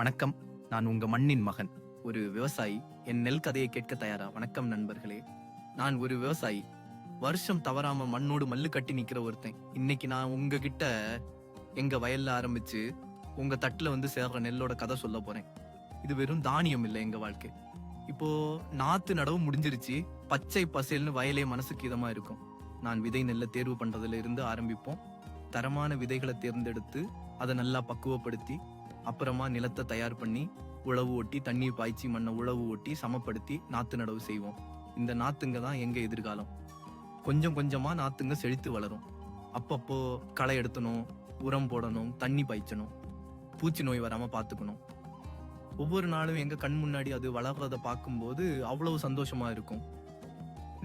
வணக்கம். நான் உங்க மண்ணின் மகன். ஒரு விவசாயி என் நெல் கதையை கேட்க தயாரா? வணக்கம் நண்பர்களே. நான் ஒரு விவசாயி. வருஷம் தவறாம மண்ணோடு மல்லு கட்டி நிக்கிற ஒருத்தன். இன்னைக்கு நான் உங்ககிட்ட எங்க வயல்ல ஆரம்பிச்சு உங்க தட்டுல வந்து சேர்ற நெல்லோட கதை சொல்ல போறேன். இது வெறும் தானியம் இல்லை எங்க வாழ்க்கை. இப்போ நாத்து நடவு முடிஞ்சிருச்சு. பச்சை பசேல்னு வயலே மனசுக்கு இதமா இருக்கும். நான் விதை நெல்லை தேர்வு பண்றதுல இருந்து ஆரம்பிப்போம். தரமான விதைகளை தேர்ந்தெடுத்து அதை நல்லா பக்குவப்படுத்தி அப்புறமா நிலத்தை தயார் பண்ணி உழவு ஓட்டி தண்ணி பாய்ச்சி மண்ணை உழவு ஓட்டி சமப்படுத்தி நாத்து நடவு செய்வோம். இந்த நாத்துங்க தான் எங்க எதிர்காலம். கொஞ்சம் கொஞ்சமா நாத்துங்க செழித்து வளரும். அப்பப்போ களை எடுத்தணும் உரம் போடணும் தண்ணி பாய்ச்சணும் பூச்சி நோய் வராம பாத்துக்கணும். ஒவ்வொரு நாளும் எங்க கண் முன்னாடி அது வளர்றத பார்க்கும்போது அவ்வளவு சந்தோஷமா இருக்கும்.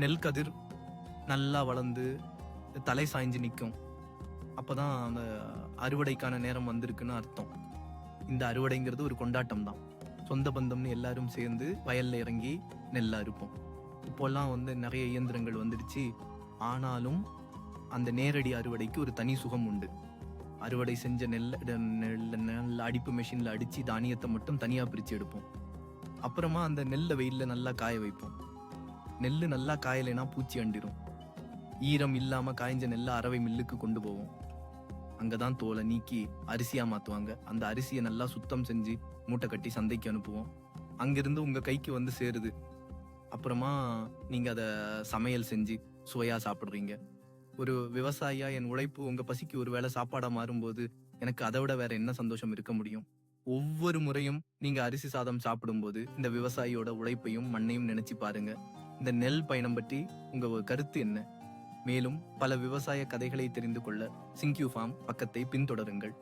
நெல் கதிர் நல்லா வளர்ந்து தலை சாய்ஞ்சு நிற்கும் அப்பதான் அந்த அறுவடைக்கான நேரம் வந்திருக்குன்னு அர்த்தம். இந்த அறுவடைங்கிறது ஒரு கொண்டாட்டம் தான் சொந்த பந்தம்னு எல்லாரும் சேர்ந்து வயல்ல இறங்கி நெல்லை அறுப்போம். இப்போல்லாம் வந்து நிறைய இயந்திரங்கள் வந்துடுச்சு. ஆனாலும் அந்த நேரடி அறுவடைக்கு ஒரு தனி சுகம் உண்டு. அறுவடை செஞ்ச நெல் நெல்ல நெல் அடிப்பு மிஷினில் அடித்து தானியத்தை மட்டும் தனியாக பிரித்து எடுப்போம். அப்புறமா அந்த நெல்லை வெயிலில் நல்லா காய வைப்போம். நெல் நல்லா காயலைனா பூச்சி அண்டிரும். ஈரம் இல்லாமல் காய்ஞ்ச நெல்லை அறவை மில்லுக்கு கொண்டு போவோம். அங்கதான் தோலை நீக்கி அரிசியா மாத்துவாங்க. அந்த அரிசியை நல்லா சுத்தம் செஞ்சு மூட்டை கட்டி சந்தைக்கு அனுப்புவோம். அங்கிருந்து உங்க கைக்கு வந்து சேருது. அப்புறமா நீங்க அத சமையல் செஞ்சு சுவையா சாப்பிடுறீங்க. ஒரு விவசாயியா என் உழைப்பு உங்க பசிக்கு ஒரு வேளை சாப்பாடா மாறும்போது எனக்கு அதை விட வேற என்ன சந்தோஷம் இருக்க முடியும்? ஒவ்வொரு முறையும் நீங்க அரிசி சாதம் சாப்பிடும்போது இந்த விவசாயியோட உழைப்பையும் மண்ணையும் நினைச்சு பாருங்க. இந்த நெல் பயணம் பற்றி உங்க கருத்து என்ன? மேலும் பல விவசாய கதைகளை தெரிந்து கொள்ள சிங்க்யூ ஃபார்ம் பக்கத்தை பின்தொடருங்கள்.